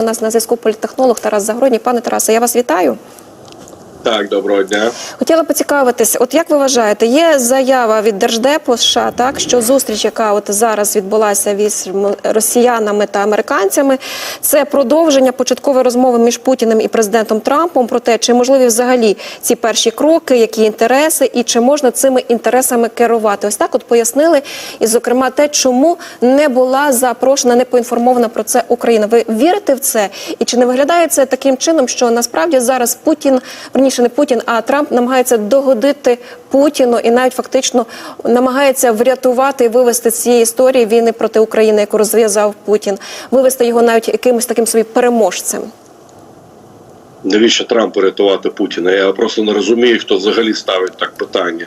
У нас на зв'язку політтехнолог Тарас Загородній. Пане Тарасе, я вас вітаю. Так, доброго дня. Хотіла поцікавитись, от як ви вважаєте, є заява від Держдепу США, так що зустріч, яка от зараз відбулася з росіянами та американцями, це продовження початкової розмови між Путіним і президентом Трампом про те, чи можливі взагалі ці перші кроки, які інтереси, і чи можна цими інтересами керувати? Ось так от пояснили, і зокрема те, чому не була запрошена, не поінформована про це Україна. Ви вірите в це? І чи не виглядає це таким чином, що насправді зараз Путін верніше не Путін, а Трамп намагається догодити Путіну і навіть фактично намагається врятувати і вивести з цієї історії війни проти України, яку розв'язав Путін, вивести його навіть якимось таким собі переможцем. Навіщо Трампу рятувати Путіна? Я просто не розумію, хто взагалі ставить так питання.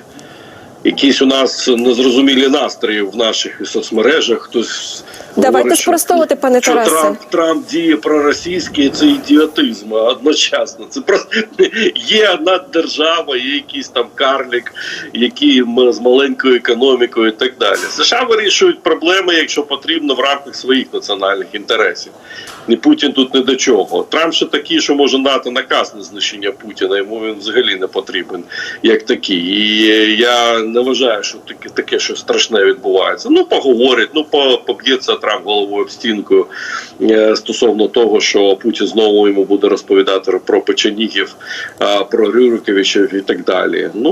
Якісь у нас незрозумілі настрої в наших соцмережах. Хтось Давайте говорить, спростовувати, пане що Тарасе. Трамп, Трамп діє проросійський, це ідіотизм одночасно. Це просто є одна держава, є якийсь там карлік, який з маленькою економікою і так далі. США вирішують проблеми, якщо потрібно, в рамках своїх національних інтересів. Ні Путін тут не до чого. Трамп ще такий, що може дати наказ на знищення Путіна. Йому він взагалі не потрібен як такий. І я не вважаю, що таке, таке що страшне відбувається. Ну поговорить, ну по- поб'ється Трамп головою об стінку е, стосовно того, що Путін знову йому буде розповідати про печенігів, про Рюриковичів і так далі. Ну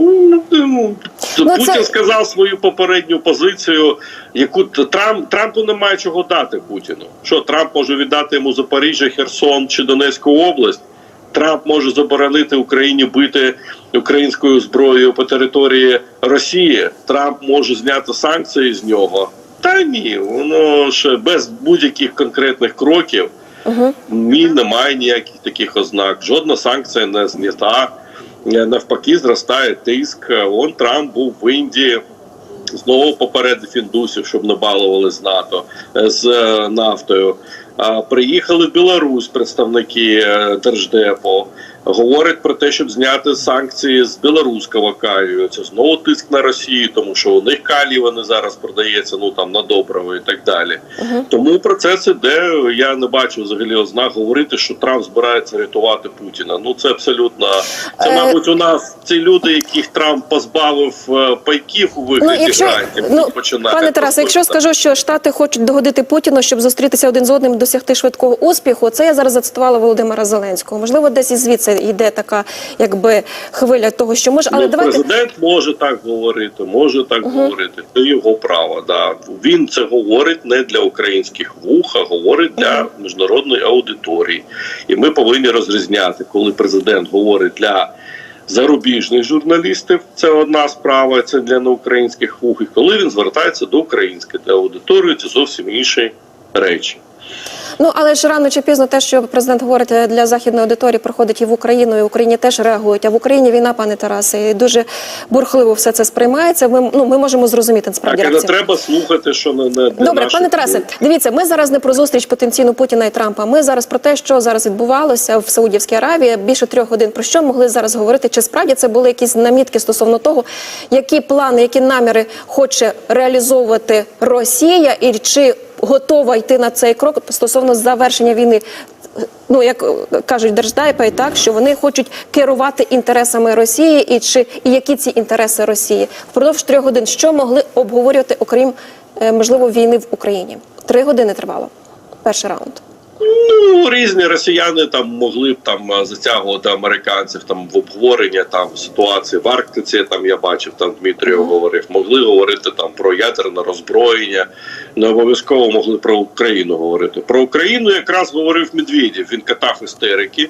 ну, Ну, Путін це- сказав свою попередню позицію, яку Трамп Трампу немає чого дати Путіну. Що Трамп може віддати йому Запоріжжя, Херсон чи Донецьку область? Трамп може заборонити Україні бити українською зброєю по території Росії. Трамп може зняти санкції з нього. Та ні, воно ще без будь-яких конкретних кроків. Угу. Ні, немає ніяких таких ознак. Жодна санкція не знята. Навпаки, зростає тиск. Вон Трамп був в Індії. Знову попередив індусів, щоб не балували з НАТО е, з е, нафтою. Приїхали в Білорусь представники е, держдепу. Говорять про те, щоб зняти санкції з білоруського калію. Це знову тиск на Росію, тому що у них калій вони зараз продається ну там на добриво і так далі. Угу. Тому процес іде. Я не бачу взагалі ознак говорити, що Трамп збирається рятувати Путіна. Ну це абсолютно це, Е, мабуть, у нас ці люди, яких Трамп позбавив е, пайків у Ну, вигляді якщо грантів, ну, починати пане Тарасе, якщо скажу, що Штати хочуть догодити Путіну, щоб зустрітися один з одним, досягти швидкого успіху, це я зараз зацитувала Володимира Зеленського. Можливо, десь і звідси йде така, якби хвиля того, що може, але ну, давайте президент може так говорити, може так говорити. Це його право. Да він це говорить не для українських вух, а говорить для міжнародної аудиторії. І ми повинні розрізняти, коли президент говорить для. Зарубіжних журналістів це одна справа, це для неукраїнських вух. І коли він звертається до української для аудиторії, це зовсім інші речі. Ну але ж рано чи пізно те, що президент говорить е, для західної аудиторії, проходить і в Україну, і в Україні теж реагують. А в Україні війна, пане Тарасе, і дуже бурхливо все це сприймається. Ми ну ми можемо зрозуміти насправді Так, не треба слухати, що не, не Добре, пане Тарасе, дивіться, ми зараз не про зустріч потенційну Путіна і Трампа. Ми зараз про те, що зараз відбувалося в Саудівській Аравії. Більше трьох годин про що могли зараз говорити? Чи справді це були якісь намітки стосовно того, які плани, які наміри хоче реалізовувати Росія, і чи готова йти на цей крок стосовно завершення війни? Ну, як е, кажуть держдайпа, і так що вони хочуть керувати інтересами Росії, і чи і які ці інтереси Росії впродовж трьох годин, що могли обговорювати, окрім е, можливо війни в Україні? Три години тривало перший раунд. Ну, різні росіяни там могли б там е, затягувати американців там в обговорення там ситуації в Арктиці. Там я бачив, там Дмитрієв говорив. Могли говорити там про ядерне роззброєння. Не обов'язково могли про Україну говорити. Про Україну якраз говорив Медведєв. Він катав істерики.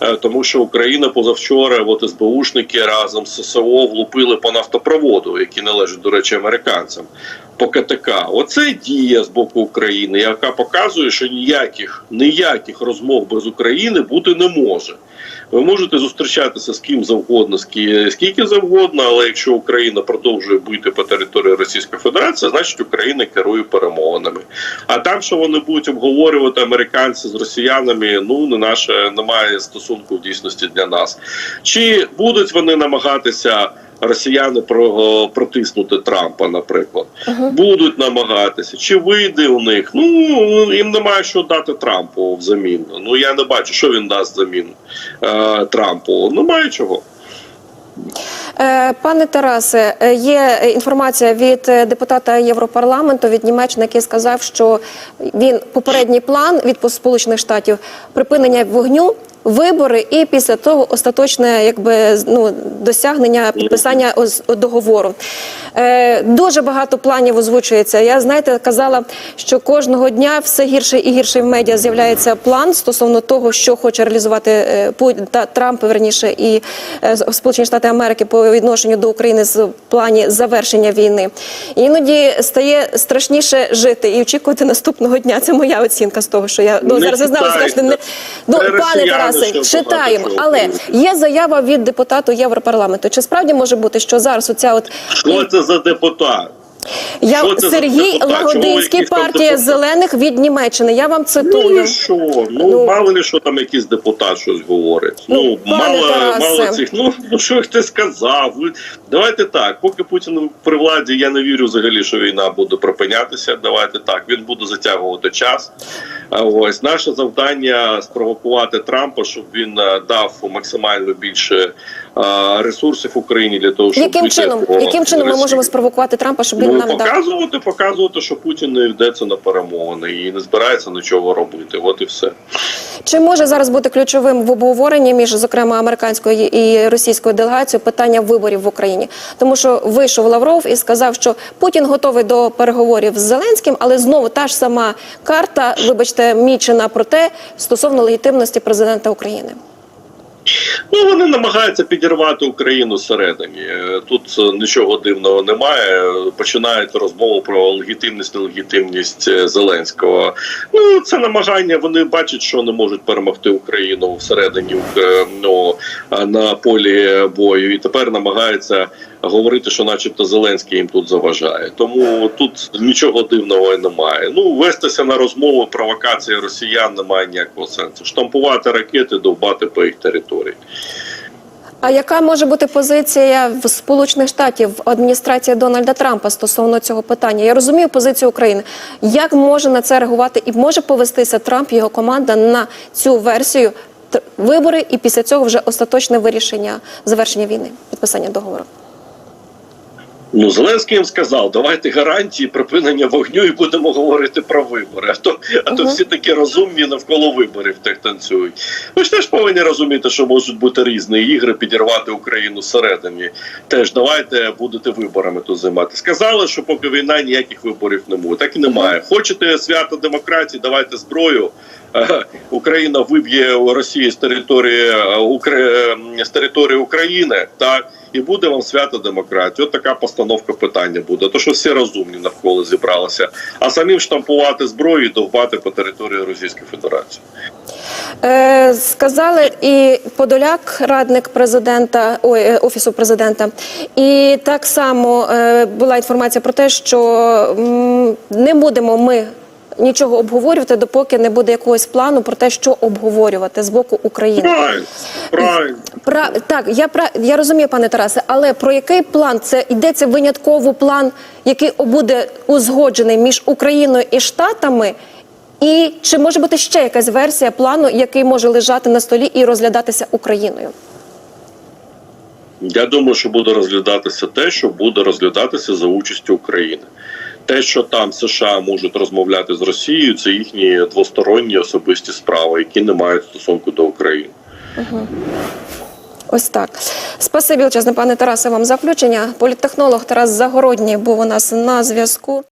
Е, Тому що Україна позавчора, от СБУшники разом з ССО влупили по нафтопроводу, які належать, до речі, американцям по КТК. Оце дія з боку України, яка показує, що ніяких ніяких розмов без України бути не може. Ви можете зустрічатися з ким завгодно, скі- скільки завгодно, але якщо Україна продовжує бити по території Російської Федерації, значить Україна керує перемовинами. А там, що вони будуть обговорювати американці з росіянами, ну не наше немає стосунку в дійсності для нас. Чи будуть вони намагатися росіяни про, протиснути Трампа, наприклад, будуть намагатися. Чи вийде у них? Ну їм немає що дати Трампу взамін. Ну я не бачу, що він дасть взамін е, Трампу. Немає чого. Е, Пане Тарасе, е, є інформація від е, депутата Європарламенту від Німеччини, який сказав, що він попередній план від Сполучених Штатів припинення вогню. Вибори і після того остаточне якби ну досягнення підписання договору. Е, дуже багато планів озвучується. Я знаєте, казала, що кожного дня все гірше і гірше в медіа з'являється план стосовно того, що хоче реалізувати е, та Трамп, верніше, і е, Сполучені Штати Америки по відношенню до України з плані завершення війни. Іноді стає страшніше жити і очікувати наступного дня. Це моя оцінка з того, що я ну, зараз ви знали, скажете, не ну Це пане Тарасе, що читаємо, але є заява від депутату Європарламенту. Чи справді може бути, що зараз оця от Що це за депутат? Я Що це Сергій Лагодинський, партія депутат? зелених від Німеччини? Я вам Ну цитую. і що? Ну, Ну. мало ли що там якийсь депутат щось говорить. Ну, Ну, мало, Тарасе. мало цих. Ну, ну що ти сказав? Давайте так. Поки Путін при владі, я не вірю взагалі, що війна буде припинятися. Давайте так. Він буде затягувати час. Ось наше завдання спровокувати Трампа, щоб він е, дав максимально більше е, ресурсів Україні для того, щоб Яким чином, яким чином ми можемо спровокувати Трампа, щоб він Ну, нам показувати, показувати, що Путін не йдеться на перемовини і не збирається нічого робити. От і все. Чи може зараз бути ключовим в обговоренні між зокрема американською і російською делегацією питання виборів в Україні? Тому що вийшов Лавров і сказав, що Путін готовий до переговорів з Зеленським, але знову та ж сама карта, вибачте, мічена про те стосовно легітимності президента України. Ну вони намагаються підірвати Україну зсередині. Е, Тут е, нічого дивного немає. Починають розмову про легітимність, нелегітимність е, Зеленського. Ну це намагання. Вони бачать, що не можуть перемогти Україну всередині ну, на полі бою, і тепер намагаються говорити, що, начебто, Зеленський їм тут заважає. Тому тут нічого дивного немає. Ну вестися на розмову провокації росіян немає ніякого сенсу. Штампувати ракети, довбати по їх території. А яка може бути позиція в Сполучених Штатів адміністрації Дональда Трампа стосовно цього питання? Я розумію позицію України. Як може на це реагувати і може повестися Трамп і його команда на цю версію вибори, і після цього вже остаточне вирішення завершення війни, підписання договору? Ну, Зеленський їм сказав, давайте гарантії припинення вогню і будемо говорити про вибори. А то, а то всі такі розумні навколо виборів так танцюють. Ви ж теж повинні розуміти, що можуть бути різні ігри, підірвати Україну всередині. Теж давайте будете виборами тут займати. Сказали, що поки війна ніяких виборів не буде. Так і немає. Хочете свято демократії, давайте зброю. Е, Україна виб'є Росію з території е, з території України, так і буде вам свято демократії. От така постановка питання буде. То що всі розумні навколо зібралися, а самим штампувати зброю і довбати по території Російської Федерації. Е, сказали і Подоляк, радник президента ой, е, офісу президента, і так само е, була інформація про те, що м, не будемо ми. Нічого обговорювати, допоки не буде якогось плану про те, що обговорювати з боку України. Правильно, правильно. Пра так, я я розумію, пане Тарасе, але про який план це йдеться винятково план, який буде узгоджений між Україною і Штатами, і чи може бути ще якась версія плану, який може лежати на столі і розглядатися Україною? Я думаю, що буде розглядатися те, що буде розглядатися за участю України. Те, що там США можуть розмовляти з Росією, це їхні двосторонні особисті справи, які не мають стосунку до України. Ось так. Спасибі величезне, пане Тарасе, вам за включення. Політтехнолог Тарас Загородній був у нас на зв'язку.